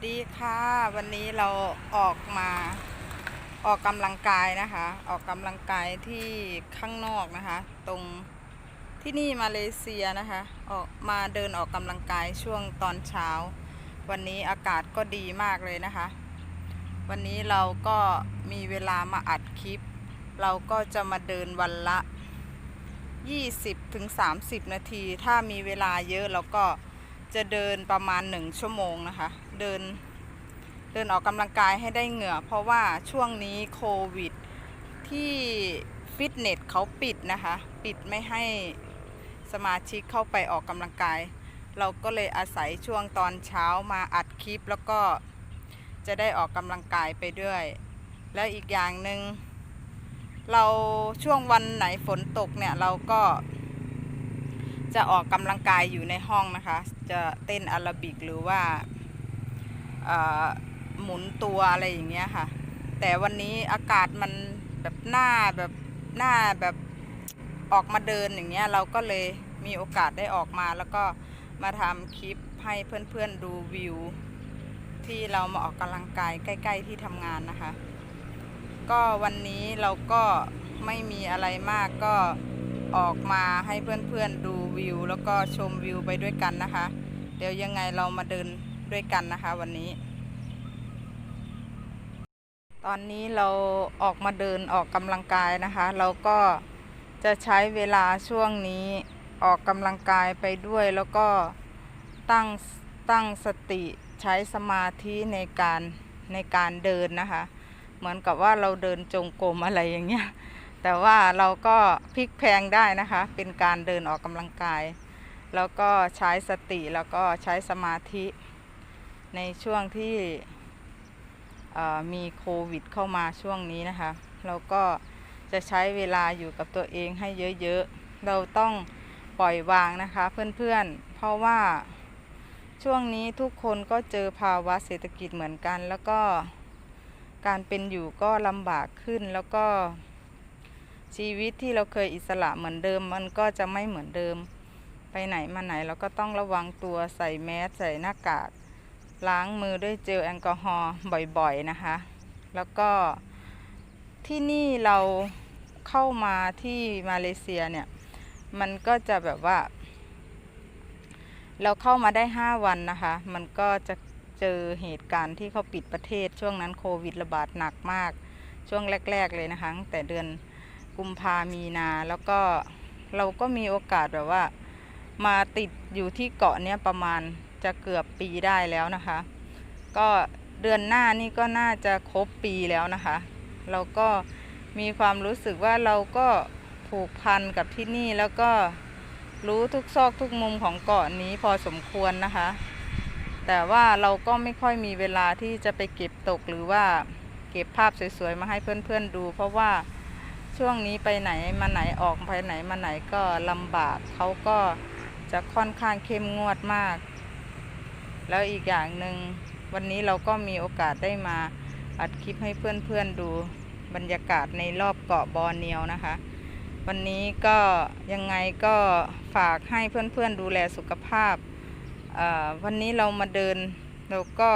สดีค่ะ วันนี้เราออกมาออกกำลังกายนะคะ ออกกำลังกายที่ข้างนอกนะคะ ตรงที่นี่มาเลเซียนะคะออกมาเดินออกกำลังกายช่วงตอนเช้า วันนี้อากาศก็ดีมากเลยนะคะ วันนี้เราก็มีเวลามาอัดคลิป เราก็จะมาเดินวันละ 20ถึง30 นาที ถ้ามีเวลาเยอะเราก็จะเดินประมาณ 1 ชั่วโมงนะคะ เดิน เดินออกกำลังกายให้ได้เหงื่อ เพราะว่าช่วงนี้โควิด ที่ฟิตเนสเขาปิดนะคะ ปิดไม่ให้สมาชิกเข้าไปออกกำลังกาย เราก็เลยอาศัยช่วงตอนเช้ามาอัดคลิป แล้วก็จะได้ออกกำลังกายไปด้วย แล้วอีกอย่างหนึ่งเราช่วงวันไหนฝนตกเนี่ยเราก็จะออกกำลังกายอยู่ในห้องนะคะ จะเต้นอาราบิกหรือว่า หมุนตัวอะไรอย่างเงี้ยค่ะ แต่วันนี้อากาศมันแบบหน้าแบบหน้าแบบออกมาเดินอย่างเงี้ยเราก็เลยมีโอกาสได้ออกมา แล้วก็มาทำคลิปให้เพื่อนๆดูวิว ที่เรามาออกกำลังกายใกล้ ๆที่ทำงานนะคะ ก็วันนี้เราก็ไม่มีอะไรมากก็ออกมาให้เพื่อนๆดูวิว แล้วก็ชมวิวไปด้วยกันนะคะ เดี๋ยวยังไงเรามาเดิน ด้วยกันนะคะวันนี้ ตอนนี้เราออกมาเดินออกกำลังกายนะคะ เราก็จะใช้เวลาช่วงนี้ออกกำลังกายไปด้วยแล้วก็ตั้งตั้งสติใช้สมาธิในการในการเดินนะคะ เหมือนกับว่าเราเดินจงกรมอะไรอย่างเงี้ยแต่ว่าเราก็พลิกแพงได้นะคะ เป็นการเดินออกกำลังกาย แล้วก็ใช้สติแล้วก็ใช้สมาธิ ในช่วงที่มีโควิดเข้ามาช่วงนี้นะคะ เราก็จะใช้เวลาอยู่กับตัวเองให้เยอะๆ เราต้องปล่อยวางนะคะเพื่อนๆ เพราะว่าช่วงนี้ทุกคนก็เจอภาวะเศรษฐกิจเหมือนกัน แล้วก็การเป็นอยู่ก็ลำบากขึ้นแล้วก็ชีวิตที่เราเคยอิสระเหมือนเดิม มันก็จะไม่เหมือนเดิม ไปไหนมาไหนเราก็ต้องระวังตัวใส่แมสใส่หน้ากาก ล้างมือด้วยเจลแอลกอฮอล์บ่อยๆนะคะ แล้วก็ที่นี่เราเข้ามาที่มาเลเซียเนี่ย มันก็จะแบบว่า เราเข้ามาได้ 5 วันนะคะ มันก็จะเจอเหตุการณ์ที่เขาปิดประเทศช่วงนั้นโควิดระบาดหนักมาก ช่วงแรก ๆ เลยนะคะแต่เดือนกุมภามีนาแล้วก็เราก็มีโอกาสแบบว่า มาติดอยู่ที่เกาะเนี้ยประมาณ จะเกือบปีได้แล้วนะคะ ก็เดือนหน้านี่ก็น่าจะครบปีแล้วนะคะ เราก็มีความรู้สึกว่าเราก็ผูกพันกับที่นี่แล้วก็รู้ทุกซอกทุกมุมของเกาะนี้พอสมควรนะคะ แต่ว่าเราก็ไม่ค่อยมีเวลาที่จะไปเก็บตกหรือว่าเก็บภาพสวยๆมาให้เพื่อนๆดู เพราะว่าช่วงนี้ไปไหนมาไหนออกไปไหนมาไหนก็ลำบากเขาก็จะค่อนข้างเข้มงวดมาก แล้วอีกอย่างหนึ่งวันนี้เราก็มีโอกาสได้มาอัดคลิปให้เพื่อนๆดูบรรยากาศในรอบเกาะบอร์เนียวนะคะ วันนี้ก็ยังไงก็ฝากให้เพื่อนๆดูแลสุขภาพ วันนี้เรามาเดินเราก็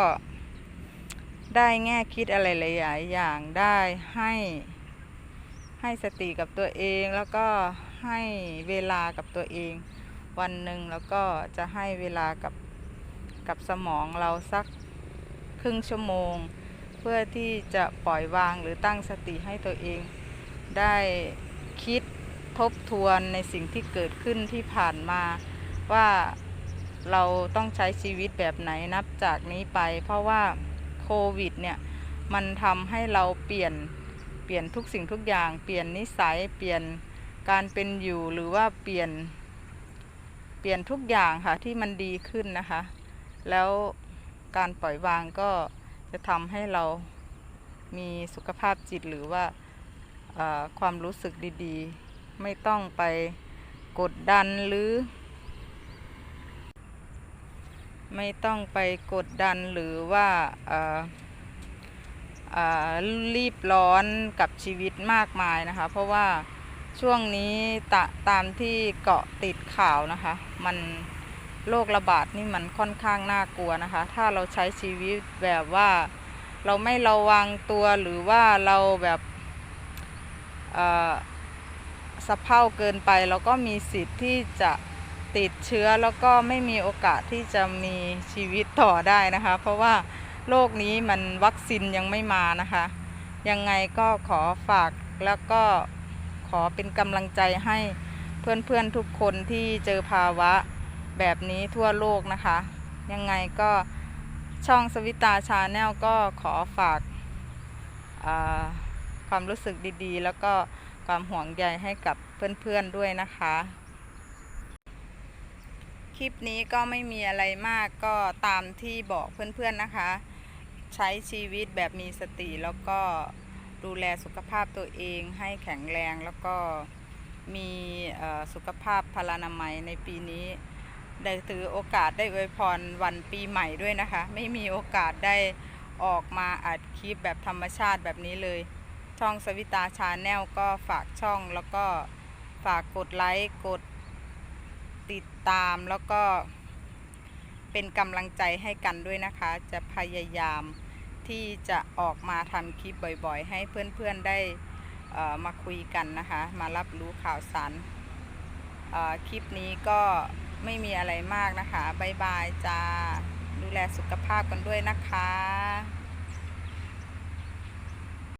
ได้แง่คิดอะไรหลายๆอย่างได้ให้ให้สติกับตัวเองแล้วก็ให้เวลากับตัวเอง วันหนึ่งแล้วก็จะให้เวลากับ กับสมองเราสักครึ่งชั่วโมง เพื่อที่จะปล่อยวางหรือตั้งสติให้ตัวเอง ได้คิดทบทวนในสิ่งที่เกิดขึ้นที่ผ่านมา ว่าเราต้องใช้ชีวิตแบบไหนนับจากนี้ไป เพราะว่าโควิดเนี่ยมันทำให้เราเปลี่ยนเปลี่ยนทุกสิ่งทุกอย่าง เปลี่ยนนิสัยเปลี่ยนการเป็นอยู่หรือว่าเปลี่ยนเปลี่ยนทุกอย่างค่ะที่มันดีขึ้นนะคะ แล้วการปล่อยวางก็จะทำให้เรามีสุขภาพจิตหรือว่าความรู้สึกดีๆ ไม่ต้องไปกดดันหรือ ไม่ต้องไปกดดันหรือว่ารีบร้อนกับชีวิตมากมายนะคะ เพราะว่าช่วงนี้ตะตามที่เกาะติดข่าวนะคะ มัน โรคระบาดนี่มันค่อนข้างน่ากลัวนะคะ ถ้าเราใช้ชีวิตแบบว่าเราไม่ระวังตัวหรือว่าเราแบบสะเพร่าเกินไปเราก็มีสิทธิ์ที่จะติดเชื้อแล้วก็ไม่มีโอกาสที่จะมีชีวิตต่อได้นะคะ เพราะว่าโรคนี้มันวัคซีนยังไม่มานะคะ ยังไงก็ขอฝากแล้วก็ขอเป็นกำลังใจให้เพื่อนๆทุกคนที่เจอภาวะ แบบนี้ทั่วโลกนะคะ ยังไงก็ช่องสวิตาชาแนลก็ขอฝากาความรู้สึกดีๆ แล้วก็ความห่วงใยให้กับเพื่อนๆด้วยนะคะ คลิปนี้ก็ไม่มีอะไรมากก็ตามที่บอกเพื่อนๆนะคะ ใช้ชีวิตแบบมีสติแล้วก็ดูแลสุขภาพตัวเองให้แข็งแรงแล้วก็มีสุขภาพพลานามัยในปีนี้ ได้ถือโอกาสได้อวยพรวันปีใหม่ด้วยนะคะ ไม่มีโอกาสได้ออกมาอัดคลิปแบบธรรมชาติแบบนี้เลย ช่องสวิตาชาแนลก็ฝากช่องแล้วก็ฝากกดไลค์กดติดตามแล้วก็เป็นกำลังใจให้กันด้วยนะคะ จะพยายามที่จะออกมาทำคลิปบ่อยๆ ให้เพื่อนๆได้มาคุยกันนะคะ มารับรู้ข่าวสารคลิปนี้ก็ ไม่มีอะไรมากนะคะบายบายจ้า ดูแลสุขภาพกันด้วยนะคะ